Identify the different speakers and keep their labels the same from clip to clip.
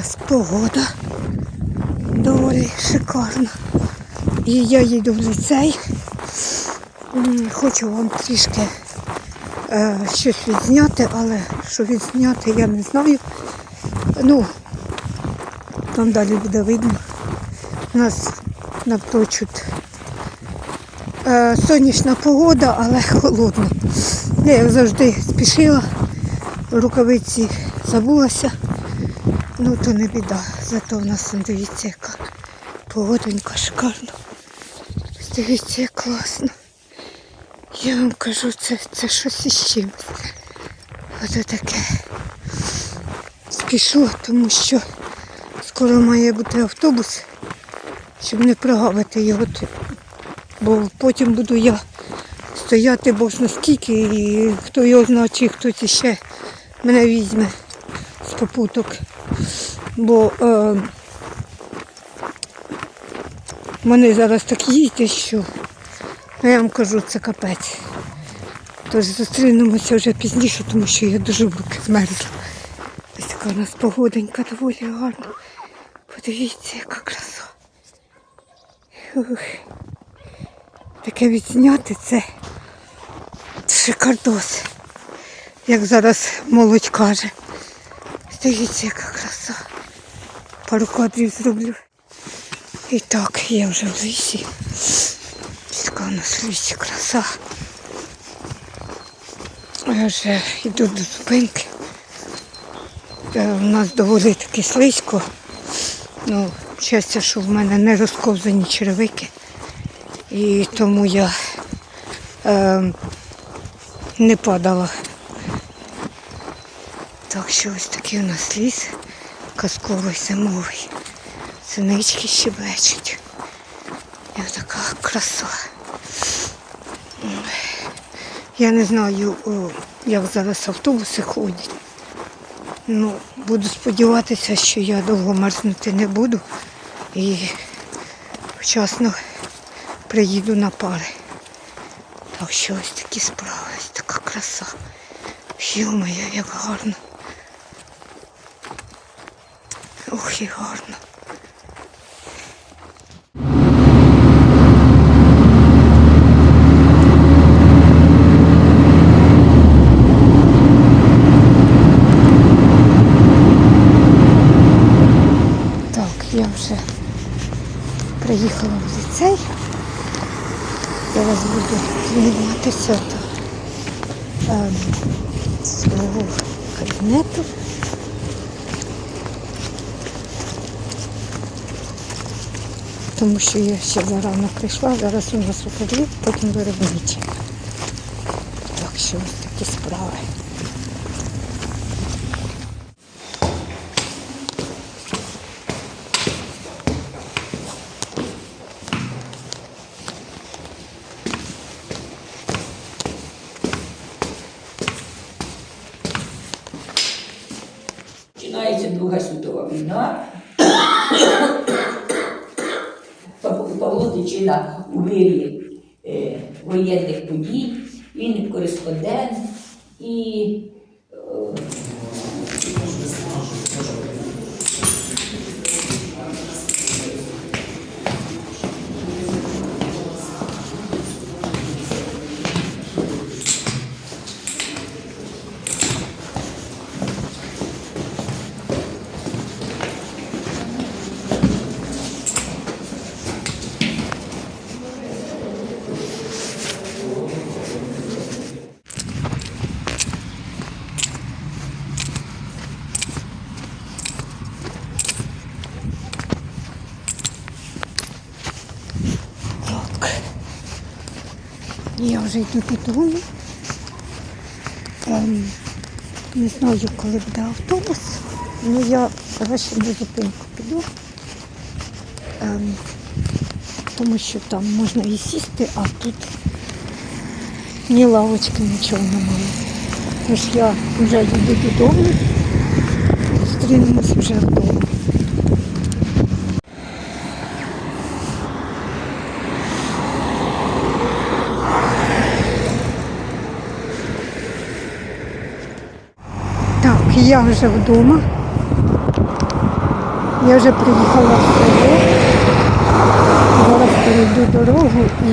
Speaker 1: нас погода доволі шикарна. І я їду в ліцей. Хочу вам трішки е, щось відзняти, але що відзняти, я не знаю. Ну, там далі буде видно. У нас напрочуд е, сонячна погода, але холодно. Я завжди спішила, рукавиці забулася. Ну то не біда. Зато в нас дивіться, яка погодонька шикарна. Дивіться, як класно. Я вам кажу, це, це щось із чимось. Ото таке. Спішу, тому що скоро має бути автобус, щоб не прогавити його. Бо потім буду я стояти бог наскільки, і хто його знає, чи хтось іще мене візьме з попуток. Бо е, вони зараз так їздять, що я вам кажу, це капець. Тож зустрінемося вже пізніше, тому що я дуже руки змерзла. Ось така у нас погоденька доволі гарна. Подивіться, яка краса. Ух. Таке відзняти це шикардос. Як зараз молодь каже. Дивіться, яка краса. Пару кадрів зроблю. І так, я вже в лісі. Така у нас в лісі краса. Я вже йду до зупинки. Е, У нас доволі таки слизько. Ну, щастя, що в мене не розковзані черевики. І тому я е, не падала. Так що ось такий у нас ліс казковий зимовий. Синички щебечуть. І така краса. Я не знаю, як зараз автобуси ходять. Ну, буду сподіватися, що я довго мерзнути не буду і вчасно приїду на пари. Так що ось такі справи, ось така краса. Йо-моє, як гарно. Ох, і гарно. Так, я вже приїхала в ліцей. Зараз буду зніматися до ем, свого кабінету. Тому що я ще зарано прийшла, зараз у нас у подвір, потім виробничі. Так що ось такі справи.
Speaker 2: Він і
Speaker 1: Я вже йду додому. Ем, не знаю, коли буде автобус, але я краще на зупинку піду. Ем, тому що там можна і сісти, а тут ні лавочки, нічого немає. Тож я вже їду додому. Зустрінемось вже вдома. Так, я вже вдома. Я вже приїхала в село. Зараз перейду дорогу і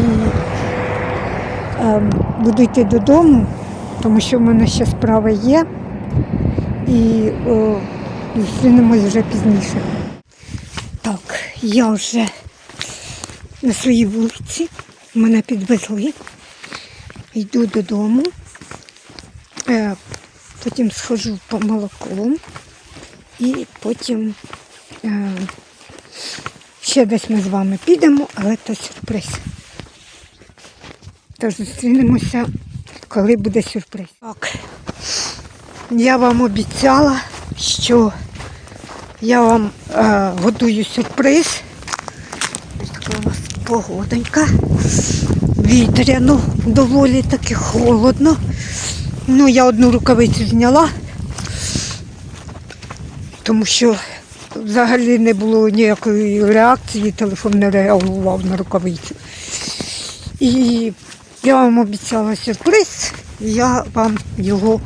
Speaker 1: ем, буду йти додому, тому що в мене ще справа є. І о, зустрінемось вже пізніше. Так, я вже на своїй вулиці. Мене підвезли. Йду додому. Е, потім схожу по молоко. І потім е, ще десь ми з вами підемо, але це сюрприз. Тож зустрінемося, коли буде сюрприз. Так, я вам обіцяла, що я вам е, готую сюрприз. Ось така у нас погодонька. Вітряно, доволі таки холодно. Ну, я одну рукавицю зняла, тому що взагалі не було ніякої реакції, телефон не реагував на рукавицю. І я вам обіцяла сюрприз, я вам його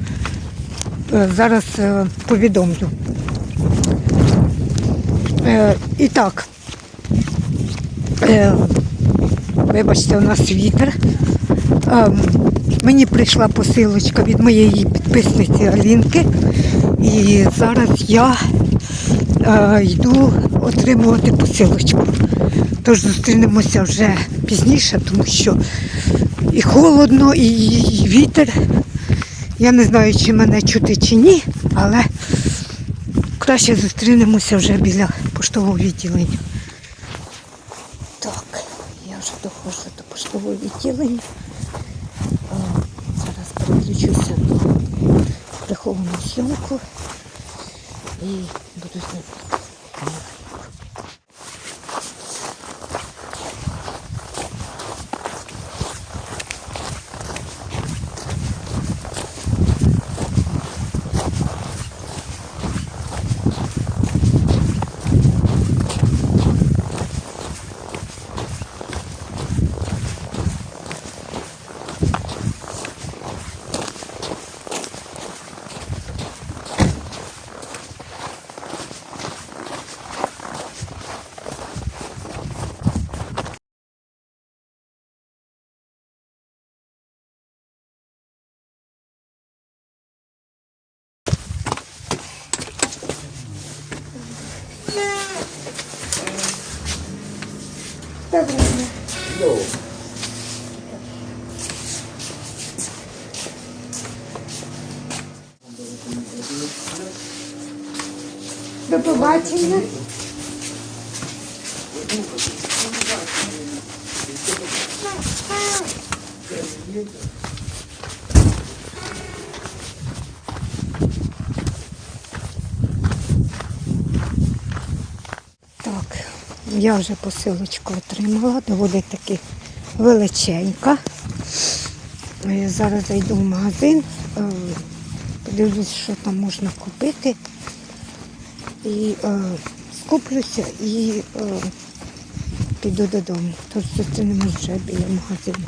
Speaker 1: е, зараз е, повідомлю. Е, І так, вибачте, у нас вітер. Е, Мені прийшла посилочка від моєї підписниці Алінки. І зараз я е, йду отримувати посилочку. Тож зустрінемося вже пізніше, тому що і холодно, і вітер. Я не знаю, чи мене чути, чи ні, але краще зустрінемося вже біля поштового відділення. Так, я вже доходжу до поштового відділення. Е, Зараз переключуся на приховану і буду побачення. Так, я вже посилочку отримала, доволі таки величенька. Е, Зараз зайду в магазин, е, подивлюсь, що там можна купити. І е, скуплюся і е, піду додому. Тобто це не вже біля магазину.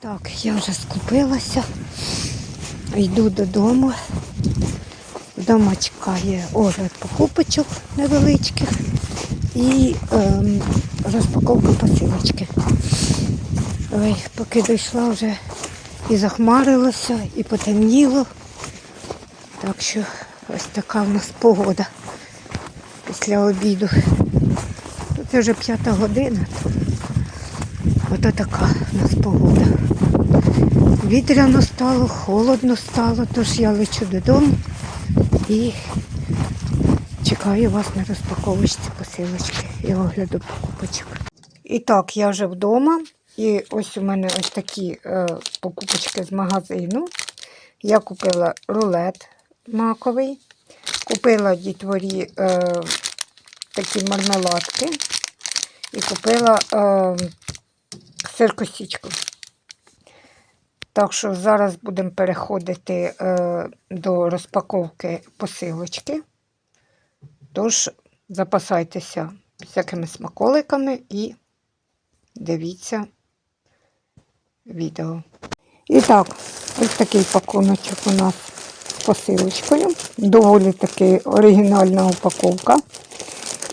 Speaker 1: Так, я вже скупилася. Йду додому. Вдома чекає огляд покупочок невеличких і ем, розпаковка посилочки. Ой, поки дійшла вже і захмарилося, і потемніло. Так що ось така в нас погода після обіду. Тут вже п'ята година. Ото така в нас погода. Вітряно стало, холодно стало, тож я лечу додому і чекаю вас на розпаковочці посилочки і огляду покупочок. І так, я вже вдома. І ось у мене ось такі е, покупочки з магазину. Я купила рулет маковий, купила дітворі е, такі мармеладки і купила е, сиркосічку. Так що зараз будемо переходити е, до розпаковки посилочки. Тож запасайтеся всякими смаколиками і дивіться відео. І так, ось такий пакуночок у нас з посилочкою. Доволі таки оригінальна упаковка.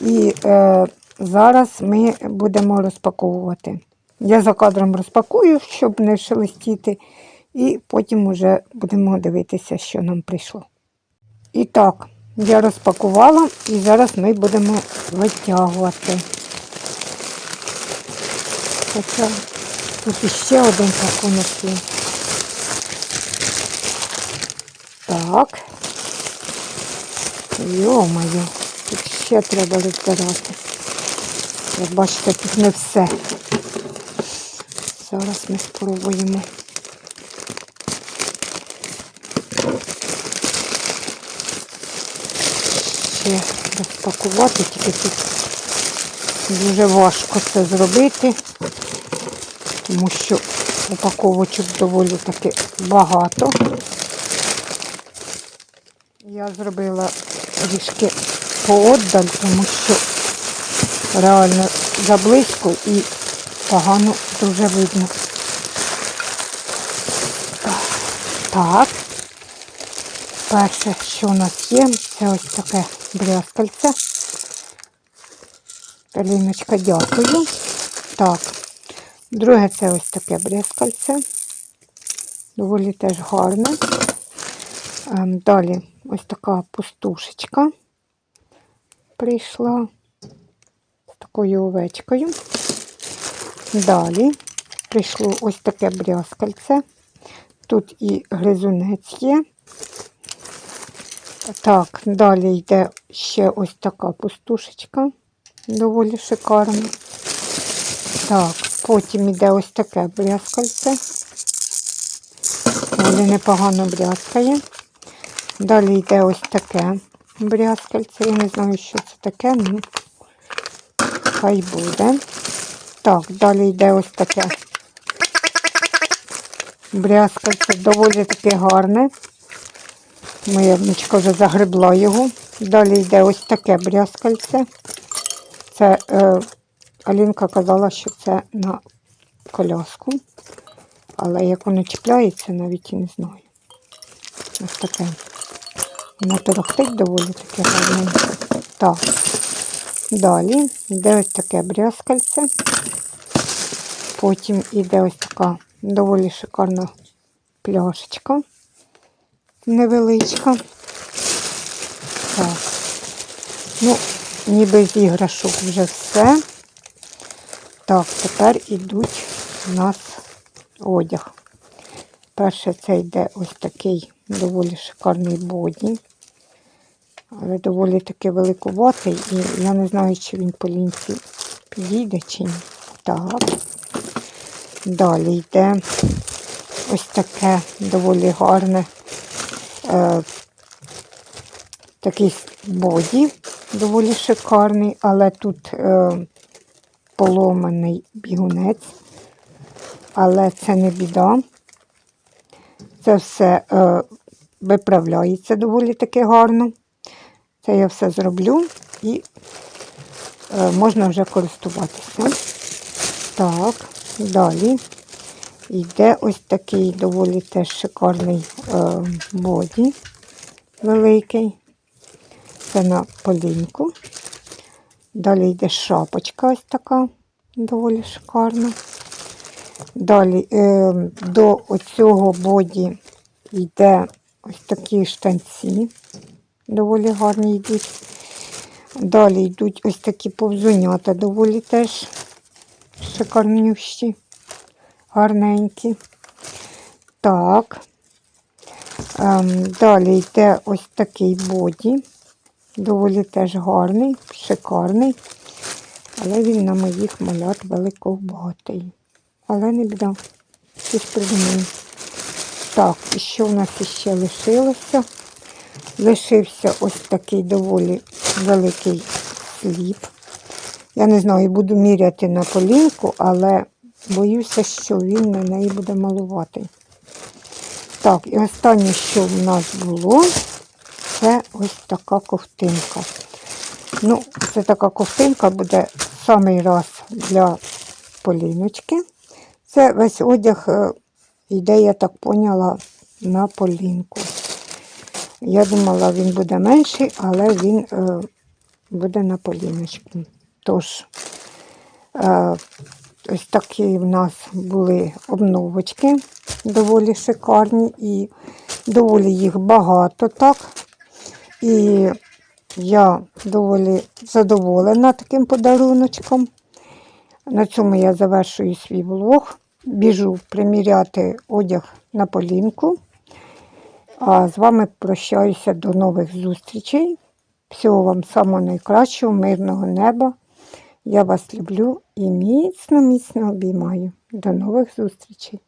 Speaker 1: І е, зараз ми будемо розпаковувати. Я за кадром розпакую, щоб не шелестіти, і потім вже будемо дивитися, що нам прийшло. І так, я розпакувала і зараз ми будемо витягувати. Хоча тут іще один пакунок є. Так. Йо-моє, тут ще треба розбирати. Як бачите, тут не все. Зараз ми спробуємо. Ще розпакувати, тільки тут дуже важко це зробити, тому що упаковочок доволі таки багато. Я зробила трішки пооддаль, тому що реально заблизько і погано дуже видно. Так. Перше, що у нас є, це ось таке брязкальце. Аліночка, дякую. Так. Друге це ось таке брязкальце. Доволі теж гарне. Ем, Далі ось така пустушечка прийшла з такою овечкою. Далі прийшло ось таке брязкальце. Тут і гризунець є. Так, далі йде ще ось така пустушечка, доволі шикарна. Так, потім йде ось таке брязкальце. Доволі непогано брязкає. Далі йде ось таке брязкальце. Я не знаю, що це таке, ну хай буде. Так, далі йде ось таке брязкальце, доволі таке гарне. Моя внучка вже загребла його. Далі йде ось таке брязкальце. Це е, Алінка казала, що це на коляску. Але як воно чіпляється, навіть і не знаю. Ось таке. Воно торохтить доволі таке гарненьке. Так. Далі йде ось таке брязкальце. Потім йде ось така доволі шикарна пляшечка. Невеличка. Так. Ну, ніби з іграшок вже все. Так, тепер ідуть у нас одяг. Перше це йде ось такий доволі шикарний боді. Але доволі таки великуватий. І я не знаю, чи він по лінці підійде чи ні. Так. Далі йде ось таке доволі гарне е, такий боді, доволі шикарний, але тут е, поломаний бігунець. Але це не біда. Це все е, виправляється доволі таки гарно. Це я все зроблю і е, можна вже користуватися. Так, далі Йде ось такий доволі теж шикарний е, боді великий. Це на поліньку. Далі йде шапочка ось така, доволі шикарна. Далі е, до оцього боді йде ось такі штанці, доволі гарні йдуть. Далі йдуть ось такі повзунята, доволі теж шикарнющі, гарненькі. Так. Ем, далі йде ось такий боді. Доволі теж гарний, шикарний. Але він на моїх малят великоватий. Але не біда. Щось придумаю. Так, і що в нас ще лишилося? Лишився ось такий доволі великий сліп. Я не знаю, буду міряти на полінку, але боюся, що він на неї буде малуватий. Так, і останнє, що в нас було, це ось така ковтинка. Ну, це така ковтинка буде самий раз для поліночки. Це весь одяг е, йде, я так поняла, на полінку. Я думала, він буде менший, але він е, буде на поліночку. Тож, е, ось такі в нас були обновочки, доволі шикарні і доволі їх багато так. І я доволі задоволена таким подаруночком. На цьому я завершую свій влог. Біжу приміряти одяг на полінку. А з вами прощаюся до нових зустрічей. Всього вам самого найкращого, мирного неба. Я вас люблю і міцно, міцно обіймаю. До нових зустрічей!